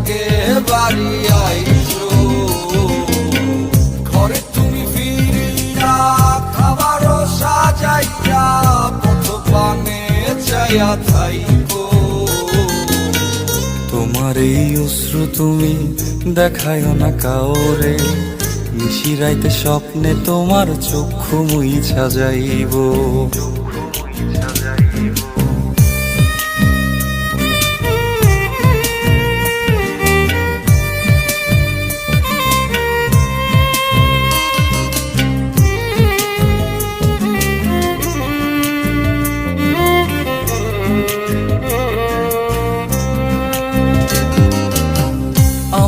আগে বাড়ি আইছো। ঘরে তুমি ফিরিয়া খাবারও সাজাইয়া পথ পানে চাইয়া থাইকো। তোমার এই অশ্রু তুমি দেখায় না কাওরে মিশিরাইতে স্বপ্নে তোমার চক্ষু মুইছা যাইব